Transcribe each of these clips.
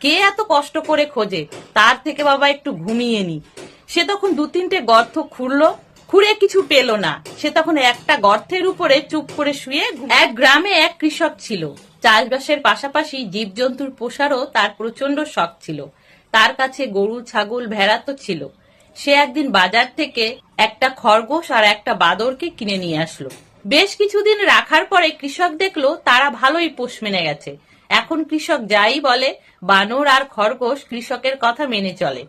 কে এত কষ্ট করে খোঁজে? তার থেকে বাবা একটু ঘুমিয়ে নি। সে তখন দু তিনটে গর্ত খুঁড়লো, খুঁড়ে কিছু পেল না। সে তখন একটা গর্তের উপরে চুপ করে শুয়ে এক গ্রামে এক কৃষক ছিল। চাষবাসের পাশাপাশি জীবজন্তুর পোষারও তার প্রচণ্ড শখ ছিল। তার কাছে গরু, ছাগল, ভেড়া তো ছিল। সে একদিন বাজার থেকে একটা খরগোশ আর একটা বাদরকে কিনে নিয়ে আসলো। বেশ কিছুদিন রাখার পরে কৃষক দেখল তারা ভালোই পোষ মেনে গেছে। এখন কৃষক যাই বলে, বানর আর খরগোশ কৃষকের কথা মেনে চলে।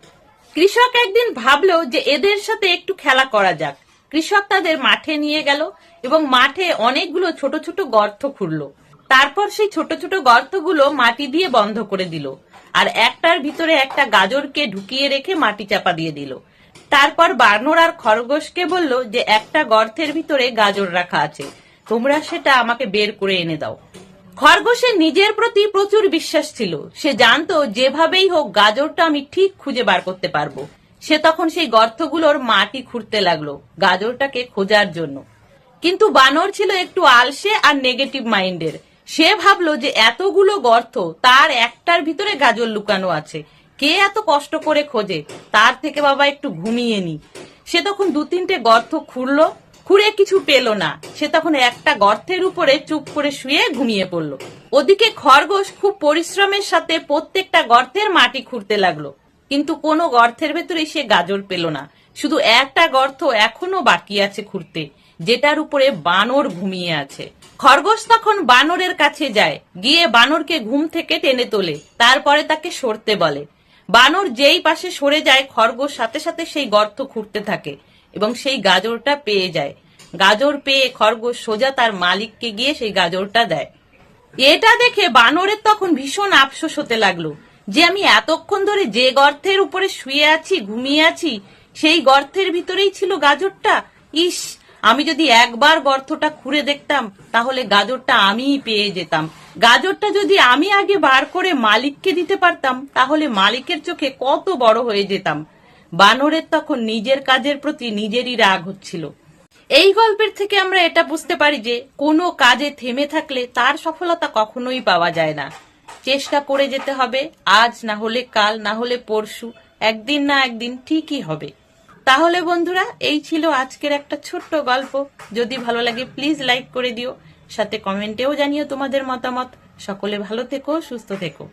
কৃষক একদিন ভাবলো যে এদের সাথে একটু খেলা করা যাক। কৃষক তাদের মাঠে নিয়ে গেল এবং মাঠে অনেকগুলো ছোট ছোট গর্ত খুঁড়লো। তারপর সেই ছোট ছোট গর্তগুলো মাটি দিয়ে বন্ধ করে দিল আর একটার ভিতরে একটা গাজরকে ঢুকিয়ে রেখে মাটি চাপা দিয়ে দিল। তারপর বানর আর খরগোশকে বলল যে একটা গর্তের ভিতরে গাজর রাখা আছে। তোমরা সেটা আমাকে বের করে এনে দাও। খরগোশের নিজের প্রতি প্রচুর বিশ্বাস ছিল। সে জানতো, যেভাবেই হোক, গাজরটা আমি ঠিক খুঁজে বার করতে পারব। সে তখন সেই গর্তগুলোর মাটি খুঁড়তে লাগল, গাজরটাকে খোঁজার জন্য। কিন্তু বানর ছিল একটু আলসে আর নেগেটিভ মাইন্ডের সে ভাবলো যে এতগুলো গর্ত, তার একটার ভিতরে গাজর লুকানো আছে। কে এত কষ্ট করে খোঁজে? তার থেকে বাবা একটু ঘুমিয়ে নি। সে তখন দু তিনটে গর্ত খুঁড়লো খুঁড়ে কিছু পেল না। সে তখন একটা গর্তের উপরে চুপ করে শুয়ে ঘুমিয়ে পড়ল। ওদিকে খরগোশ খুব পরিশ্রমের সাথে প্রত্যেকটা গর্তের মাটি খুঁড়তে লাগল। কিন্তু কোনো গর্তের ভেতরে সে গাজর পেল না। শুধু একটা গর্ত এখনও বাকি আছে খুঁড়তে, যেটার উপরে বানর ঘুমিয়ে আছে। খরগোশ তখন বানরের কাছে যায়, গিয়ে বানরকে ঘুম থেকে টেনে তোলে, তারপরে তাকে সরতে বলে। বানর যেই পাশে সরে যায়, খরগোশ সাথে সাথে সেই গর্ত খুঁড়তে থাকে। এবং সেই গাজরটা পেয়ে যায়। গাজর পেয়ে খরগোশ সোজা তার মালিককে গিয়ে সেই গাজরটা দেয়। এটা দেখে বানরের তখন ভীষণ আফসোস হতে লাগল যে আমি এতক্ষণ ধরে যে গর্তের উপরে শুয়ে আছি, ঘুমিয়ে আছি, সেই গর্তের ভিতরেই ছিল গাজরটা। ইস, আমি যদি একবার গর্তটা খুঁড়ে দেখতাম, তাহলে গাজরটা আমিই পেয়ে যেতাম। গাজরটা যদি আমি আগে বার করে মালিককে দিতে পারতাম, তাহলে মালিকের চোখে কত বড় হয়ে যেতাম। বানরের তখন নিজের কাজের প্রতি নিজেরই রাগ হচ্ছিল। এই গল্পের থেকে আমরা এটা বুঝতে পারি যে, কোনো কাজে থেমে থাকলে তার সফলতা কখনোই পাওয়া যায় না। চেষ্টা করে যেতে হবে, আজ না হলে কাল, না হলে পরশু, একদিন না একদিন ঠিকই হবে। তাহলে বন্ধুরা, এই ছিল আজকের একটা ছোট্ট গল্প। যদি ভালো লাগে, প্লিজ লাইক করে দিও। সাথে কমেন্টেও জানিও তোমাদের মতামত। সকলে ভালো থেকো, সুস্থ থেকো।